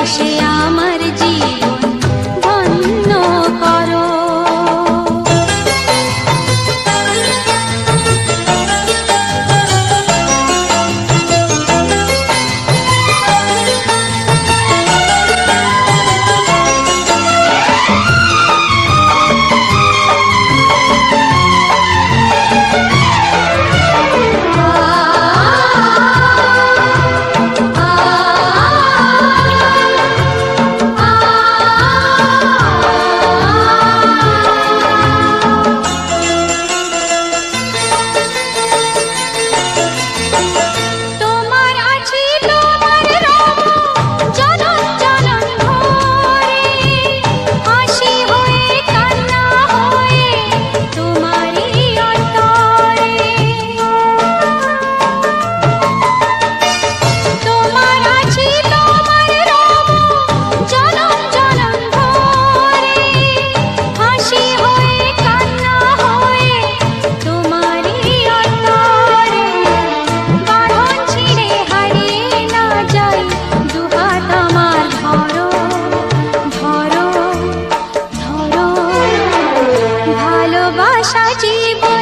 i Shri ভালোবাসা জীবন